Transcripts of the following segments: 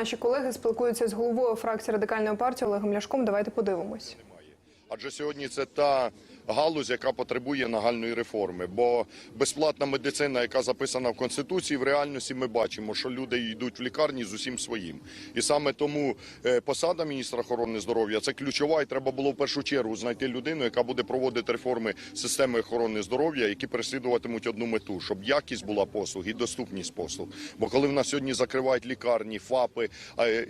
Наші колеги спілкуються з головою фракції радикальної партії Олегом Ляшком. Давайте подивимось. Адже сьогодні це та галузь, яка потребує нагальної реформи. Бо безплатна медицина, яка записана в конституції, в реальності ми бачимо, що люди йдуть в лікарні з усім своїм. І саме тому е, посада міністра охорони здоров'я це ключова, і треба було в першу чергу знайти людину, яка буде проводити реформи системи охорони здоров'я, які переслідуватимуть одну мету, щоб якість була послуг і доступність послуг. Бо коли в нас сьогодні закривають лікарні, ФАПи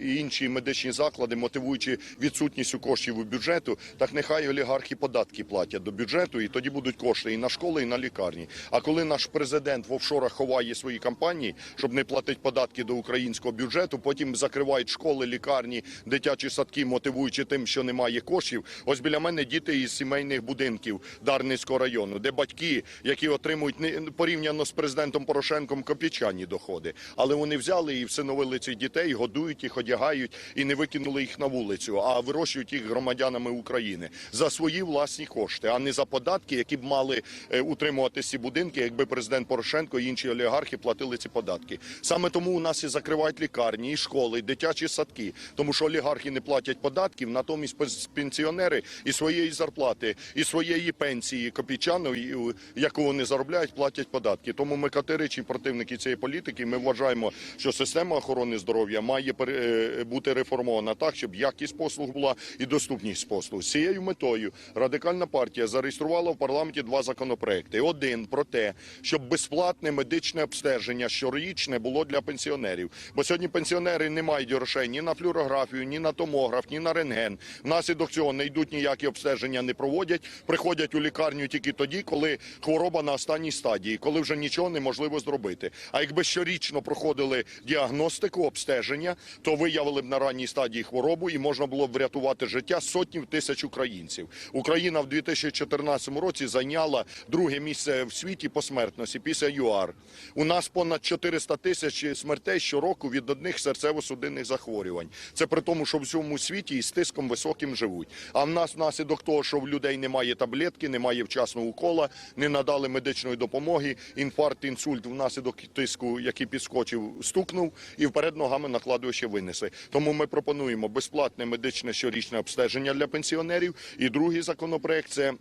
і інші медичні заклади, мотивуючи відсутністю коштів у бюджету, так нехай олігархи податки платять до бюджету, і тоді будуть кошти і на школи, і на лікарні. А коли наш президент в офшорах ховає свої компанії, щоб не платити податки до українського бюджету, потім закривають школи, лікарні, дитячі садки, мотивуючи тим, що немає коштів. Ось біля мене діти із сімейних будинків Дарницького району, де батьки, які отримують порівняно з президентом Порошенком копійчані доходи, але вони взяли і всиновили цих дітей, годують їх, одягають і не викинули їх на вулицю, а вирощують їх громадянами України за свої власні кошти, а не за податки, які б мали е, утримувати ці будинки, якби президент Порошенко і інші олігархи платили ці податки. Саме тому у нас і закривають лікарні, і школи, і дитячі садки, тому що олігархи не платять податків, натомість пенсіонери і своєї зарплати, і своєї пенсії копійчаної, яку вони заробляють, платять податки. Тому ми категоричні противники цієї політики. Ми вважаємо, що система охорони здоров'я має е, бути реформована так, щоб якість послуг була і доступність послуг. З цією метою радикальна партія зареєструвала в парламенті два законопроекти. Один про те, щоб безплатне медичне обстеження щорічне було для пенсіонерів. Бо сьогодні пенсіонери не мають грошей ні на флюорографію, ні на томограф, ні на рентген. Внаслідок цього не йдуть ніякі обстеження, не проводять. Приходять у лікарню тільки тоді, коли хвороба на останній стадії, коли вже нічого неможливо зробити. А якби щорічно проходили діагностику, обстеження, то виявили б на ранній стадії хворобу і можна було б врятувати життя сотнів тисяч українців. Україна в 2014 році зайняла друге місце в світі по смертності після ЮАР. У нас понад 400 тисяч смертей щороку від одних серцево-судинних захворювань. Це при тому, що в всьому світі із тиском високим живуть. А в нас внаслідок того, що в людей немає таблетки, немає вчасного укола, не надали медичної допомоги, інфаркт, інсульт внаслідок тиску, який підскочив, стукнув і вперед ногами на винесли. Тому ми пропонуємо безплатне медичне щорічне обстеження для пенсіонерів. І другий законопроект це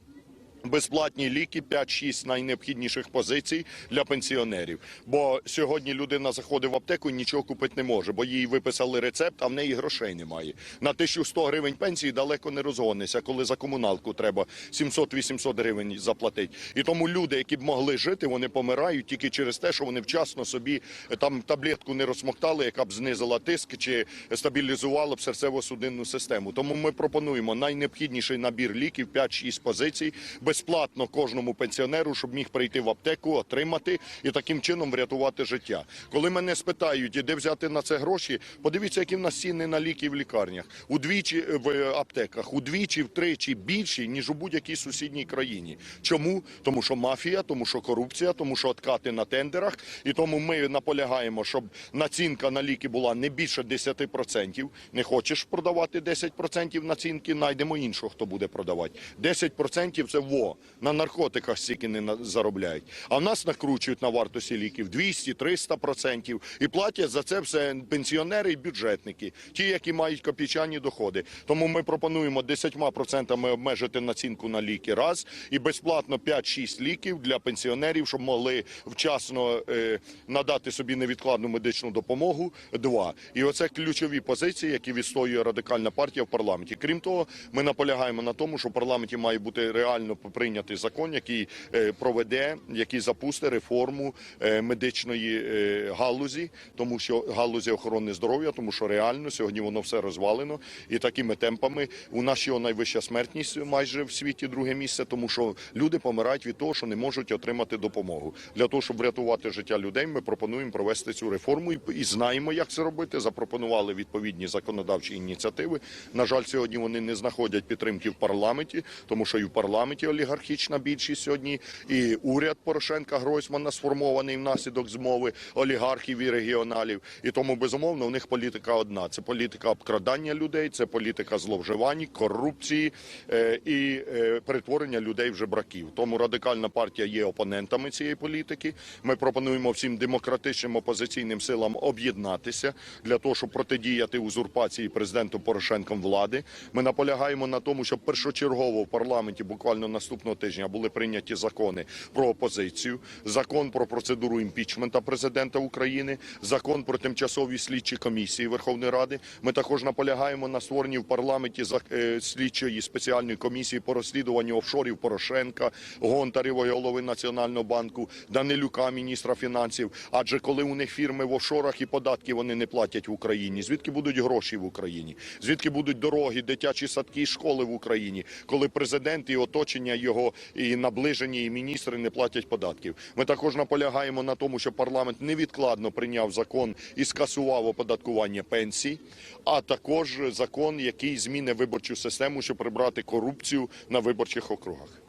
Безплатні ліки, 5-6 найнеобхідніших позицій для пенсіонерів. Бо сьогодні людина заходить в аптеку і нічого купити не може, бо їй виписали рецепт, а в неї грошей немає. На 1100 гривень пенсії далеко не розгонишся, коли за комуналку треба 700-800 гривень заплатити. І тому люди, які б могли жити, вони помирають тільки через те, що вони вчасно собі е, там таблетку не розсмоктали, яка б знизила тиск чи стабілізувала б серцево-судинну систему. Тому ми пропонуємо найнеобхідніший набір ліків, 5-6 позицій, безплатно кожному пенсіонеру, щоб міг прийти в аптеку, отримати і таким чином врятувати життя. Коли мене спитають, де взяти на це гроші, подивіться, які в нас ціни на ліки в лікарнях. Удвічі е, в аптеках, удвічі, втричі більші, ніж у будь-якій сусідній країні. Чому? Тому що мафія, тому що корупція, тому що откати на тендерах. І тому ми наполягаємо, щоб націнка на ліки була не більше 10%. Не хочеш продавати 10% націнки, знайдемо іншого, хто буде продавати. 10% це во. На наркотиках стільки не заробляють. А в нас накручують на вартості ліків 200-300%. І платять за це все пенсіонери і бюджетники, ті, які мають копійчані доходи. Тому ми пропонуємо 10% обмежити націнку на ліки раз і безплатно 5-6 ліків для пенсіонерів, щоб могли вчасно е, надати собі невідкладну медичну допомогу. Два. І оце ключові позиції, які відстоює радикальна партія в парламенті. Крім того, ми наполягаємо на тому, що в парламенті має бути реально прийнятий закон, який е, проведе, який запустить реформу е, медичної е, галузі, тому що галузі охорони здоров'я, тому що реально сьогодні воно все розвалено, і такими темпами у нас його найвища смертність майже в світі друге місце, тому що люди помирають від того, що не можуть отримати допомогу. Для того, щоб врятувати життя людей, ми пропонуємо провести цю реформу і, знаємо, як це робити. Запропонували відповідні законодавчі ініціативи. На жаль, сьогодні вони не знаходять підтримки в парламенті, тому що і в парламенті олігархічна більшість сьогодні, і уряд Порошенка Гройсмана сформований внаслідок змови олігархів і регіоналів. І тому безумовно у них політика одна: це політика обкрадання людей, це політика зловживань, корупції е, і е, перетворення людей в жебраків. Тому радикальна партія є опонентами цієї політики. Ми пропонуємо всім демократичним опозиційним силам об'єднатися для того, щоб протидіяти узурпації президентом Порошенком влади. Ми наполягаємо на тому, щоб першочергово в парламенті буквально наступного тижня були прийняті закони про опозицію, закон про процедуру імпічмента президента України, закон про тимчасові слідчі комісії Верховної Ради. Ми також наполягаємо на створенні в парламенті е, слідчої спеціальної комісії по розслідуванню офшорів Порошенка, Гонтарєвої голови Національного банку, Данилюка, міністра фінансів. Адже коли у них фірми в офшорах і податки вони не платять в Україні, звідки будуть гроші в Україні? Звідки будуть дороги, дитячі садки і школи в Україні, коли президент і оточення його і наближені і міністри не платять податків? Ми також наполягаємо на тому, що парламент невідкладно прийняв закон і скасував оподаткування пенсій, а також закон, який зміни виборчу систему, щоб прибрати корупцію на виборчих округах.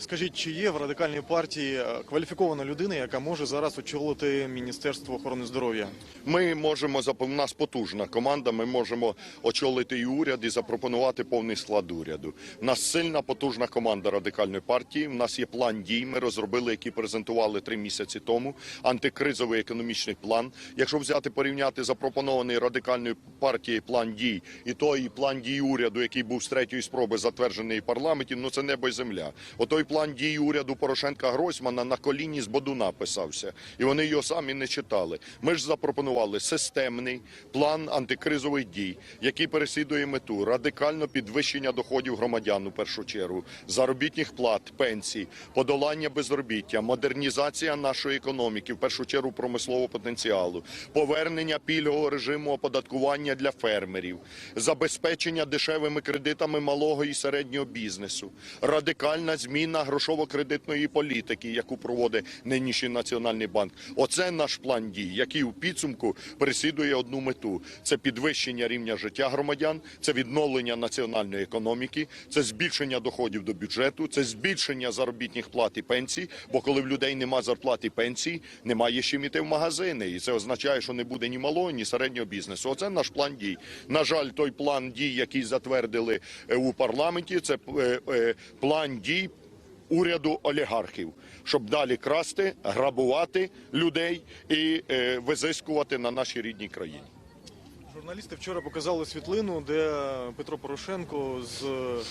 Скажіть, чи є в радикальній партії е, кваліфікована людина, яка може зараз очолити Міністерство охорони здоров'я? Ми можемо у нас потужна команда. Ми можемо очолити і уряд і запропонувати повний склад уряду. У нас сильна потужна команда радикальної партії. У нас є план дій. Ми розробили, який презентували три місяці тому. Антикризовий економічний план. Якщо взяти порівняти запропонований радикальною партією план дій і той план дій уряду, який був з третьої спроби затверджений в парламенті, ну це небо і земля. Отой план дій уряду Порошенка Гройсмана на коліні з Бодуна писався, і вони його самі не читали. Ми ж запропонували системний план антикризових дій, який переслідує мету радикально підвищення доходів громадян у першу чергу, заробітних плат, пенсій, подолання безробіття, модернізація нашої економіки, в першу чергу промислового потенціалу, повернення пільгового режиму оподаткування для фермерів, забезпечення дешевими кредитами малого і середнього бізнесу, радикальна зміна грошово-кредитної політики, яку проводить нинішній національний банк. Оце наш план дій, який у підсумку переслідує одну мету: це підвищення рівня життя громадян, це відновлення національної економіки, це збільшення доходів до бюджету, це збільшення заробітних плат і пенсій. Бо коли в людей нема зарплати пенсій, немає чим іти в магазини, і це означає, що не буде ні малого, ні середнього бізнесу. Оце наш план дій. На жаль, той план дій, який затвердили е, у парламенті, це е, е, план дій уряду олігархів, щоб далі красти, грабувати людей і е, визискувати на нашій рідній країні. Журналісти вчора показали світлину, де Петро Порошенко з е,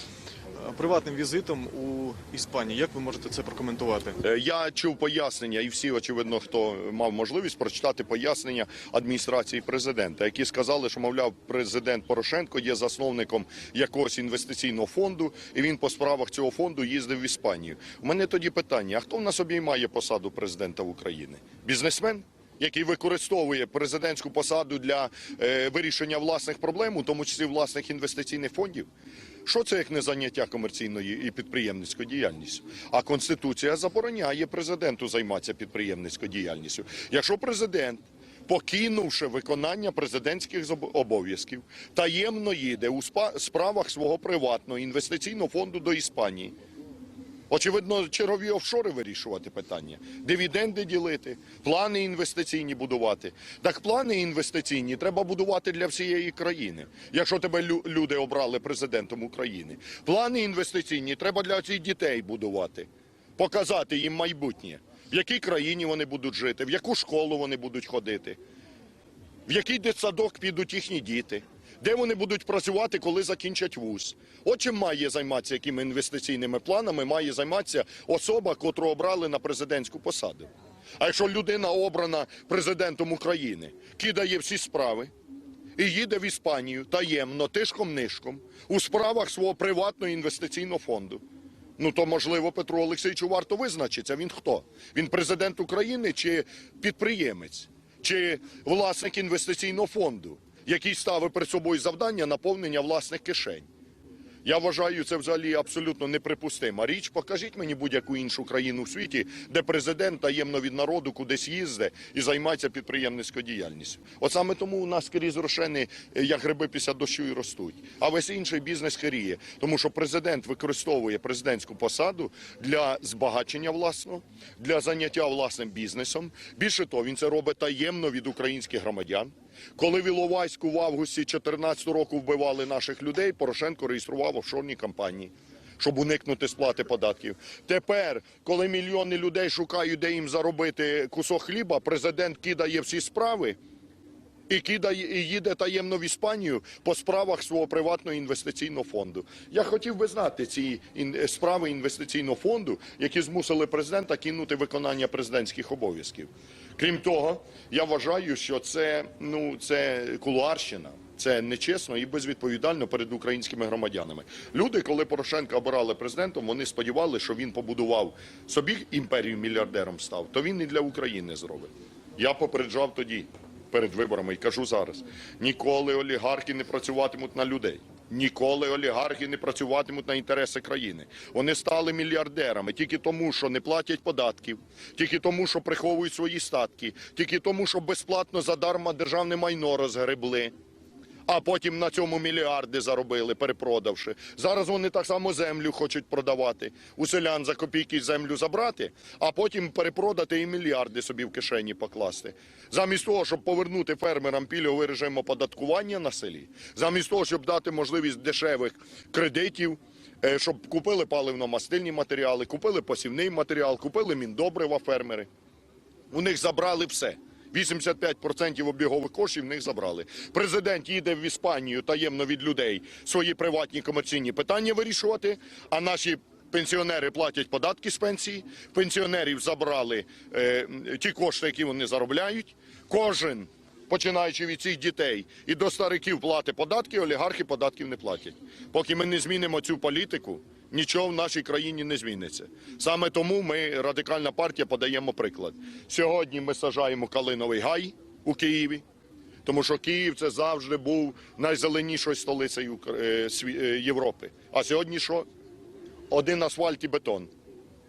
приватним візитом у Іспанії. Як ви можете це прокоментувати? Е, Я чув пояснення, і всі, очевидно, хто мав можливість прочитати пояснення адміністрації президента, які сказали, що мовляв, президент Порошенко є засновником якогось інвестиційного фонду, і він по справах цього фонду їздив в Іспанію. У мене тоді питання: а хто в нас обіймає посаду президента України? Бізнесмен? Який використовує президентську посаду для е, вирішення власних проблем, у тому числі власних інвестиційних фондів, що це як не заняття комерційною і підприємницькою діяльністю? А конституція забороняє президенту займатися підприємницькою діяльністю. Якщо президент, покинувши виконання президентських обов'язків, таємно їде у спа- справах свого приватного інвестиційного фонду до Іспанії. Очевидно, чергові офшори вирішувати питання, дивіденди ділити, плани інвестиційні будувати. Так плани інвестиційні треба будувати для всієї країни, якщо тебе лю- люди обрали президентом України. Плани інвестиційні треба для цих дітей будувати, показати їм майбутнє, в якій країні вони будуть жити, в яку школу вони будуть ходити, в який дитсадок підуть їхні діти. Де вони будуть працювати, коли закінчать вуз? От чим має займатися якими інвестиційними планами, має займатися особа, котру обрали на президентську посаду. А якщо людина обрана президентом України, кидає всі справи і їде в Іспанію таємно, тишком-нишком, у справах свого приватного інвестиційного фонду. Ну то можливо Петру Олексійовичу варто визначитися. Він хто? Він президент України чи підприємець, чи власник інвестиційного фонду, який ставить перед собою завдання наповнення власних кишень. Я вважаю, це взагалі абсолютно неприпустима річ. Покажіть мені будь-яку іншу країну в світі, де президент таємно від народу кудись їздить і займається підприємницькою діяльністю. От саме тому у нас скрізь рошени, е, як гриби після дощу і ростуть. А весь інший бізнес хиріє. Тому що президент використовує президентську посаду для збагачення власного, для заняття власним бізнесом. Більше того, він це робить таємно від українських громадян. Коли в Іловайську в августі 2014 року вбивали наших людей, Порошенко реєстрував офшорні компанії. Щоб уникнути сплати податків. Тепер, коли мільйони людей шукають, де їм заробити кусок хліба, президент кидає всі справи і кидає їде таємно в Іспанію по справах свого приватного інвестиційного фонду. Я хотів би знати ці справи інвестиційного фонду, які змусили президента кинути виконання президентських обов'язків. Крім того, я вважаю, що це ну це кулуарщина. Це нечесно і безвідповідально перед українськими громадянами. Люди, коли Порошенка обирали президентом, вони сподівалися, що він побудував собі імперію мільярдером став, то він і для України зробить. Я попереджав тоді перед виборами і кажу зараз: ніколи олігархи не працюватимуть на людей. Ніколи олігархи не працюватимуть на інтереси країни. Вони стали мільярдерами тільки тому, що не платять податків, тільки тому, що приховують свої статки, тільки тому, що безплатно задарма державне майно розгребли. А потім на цьому мільярди заробили, перепродавши. Зараз вони так само землю хочуть продавати. У селян за копійки землю забрати, а потім перепродати і мільярди собі в кишені покласти. Замість того, щоб повернути фермерам пільговий режим оподаткування на селі, замість того, щоб дати можливість дешевих кредитів, е, щоб купили паливно-мастильні матеріали, купили посівний матеріал, купили міндобрива фермери. У них забрали все. 85% обігових коштів в них забрали. Президент їде в Іспанію таємно від людей свої приватні комерційні питання вирішувати, а наші пенсіонери платять податки з пенсії. Пенсіонерів забрали е, ті кошти, які вони заробляють. Кожен, починаючи від цих дітей і до стариків платить податки, олігархи податків не платять. Поки ми не змінимо цю політику, Нічого в нашій країні не зміниться. Саме тому ми, радикальна партія, подаємо приклад. Сьогодні ми сажаємо калиновий гай у Києві, тому що Київ це завжди був найзеленішою столицею е, е, Європи. А сьогодні що? Один асфальт і бетон.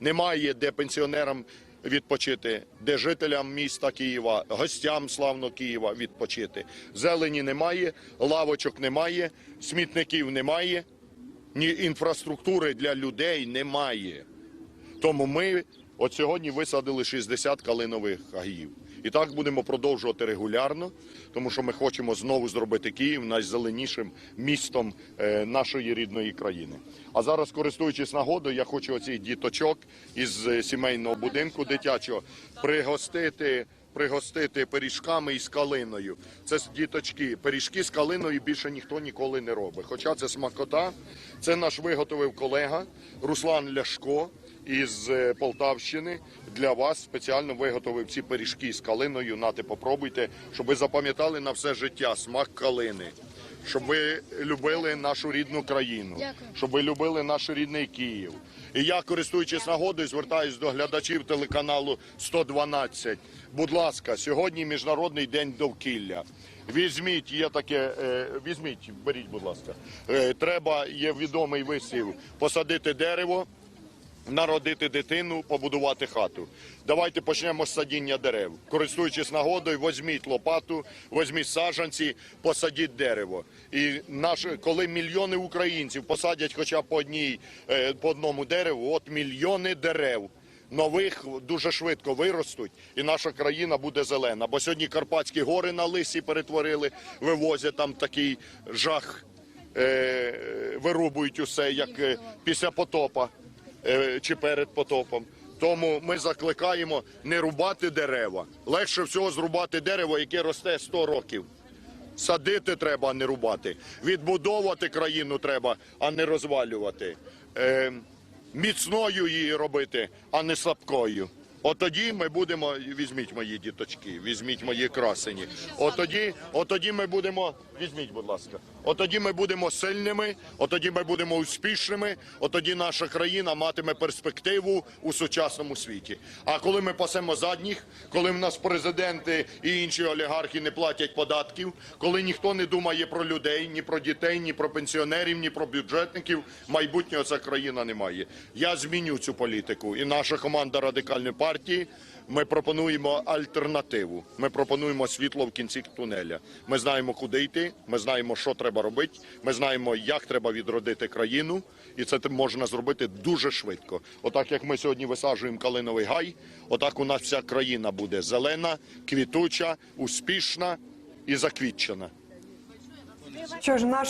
Немає де пенсіонерам відпочити, де жителям міста Києва, гостям славно Києва відпочити. Зелені немає, лавочок немає, смітників немає ні інфраструктури для людей немає. Тому ми от сьогодні висадили 60 калинових гаїв. І так будемо продовжувати регулярно, тому що ми хочемо знову зробити Київ найзеленішим містом е, нашої рідної країни. А зараз, користуючись нагодою, я хочу оцих діточок із е, сімейного будинку дитячого пригостити. Пригостити пиріжками із калиною. Це діточки. Пиріжки з калиною більше ніхто ніколи не робить. Хоча це смакота. Це наш виготовив колега Руслан Ляшко із е, Полтавщини. Для вас спеціально виготовив ці пиріжки з калиною. Нате, попробуйте, щоб ви запам'ятали на все життя смак калини. Щоб ви любили нашу рідну країну, Дякую. щоб ви любили наш рідний Київ. І я, користуючись нагодою, звертаюся до глядачів телеканалу 112. Будь ласка, сьогодні міжнародний день довкілля. Візьміть, є таке, е, візьміть, беріть, будь ласка. Е, треба, є відомий висів, посадити дерево, народити дитину, побудувати хату. Давайте почнемо з садіння дерев. Користуючись нагодою, візьміть лопату, візьміть саджанці, посадіть дерево. І наш, коли мільйони українців посадять хоча б по одній, е, по одному дереву, от мільйони дерев. Нових дуже швидко виростуть, і наша країна буде зелена. Бо сьогодні Карпатські гори на лисі перетворили, вивозять там такий жах, е, вирубують усе, як е, після потопа чи перед потопом. Тому ми закликаємо не рубати дерева. Легше всього зрубати дерево, яке росте 100 років. Садити треба, а не рубати. Відбудовувати країну треба, а не розвалювати. Е, міцною її робити, а не слабкою. От тоді ми будемо, візьміть мої діточки, візьміть мої красені. От тоді, от тоді ми будемо Візьміть, будь ласка. От тоді ми будемо сильними, от тоді ми будемо успішними, от тоді наша країна матиме перспективу у сучасному світі. А коли ми пасемо задніх, коли в нас президенти і інші олігархи не платять податків, коли ніхто не думає про людей, ні про дітей, ні про пенсіонерів, ні про бюджетників, майбутнього ця країна не має. Я зміню цю політику. І наша команда радикальної партії. Ми пропонуємо альтернативу. Ми пропонуємо світло в кінці тунеля. Ми знаємо, куди йти. Ми знаємо, що треба робити. Ми знаємо, як треба відродити країну, і це можна зробити дуже швидко. Отак, як ми сьогодні висаджуємо калиновий гай, отак у нас вся країна буде зелена, квітуча, успішна і заквітчена. Що ж, наш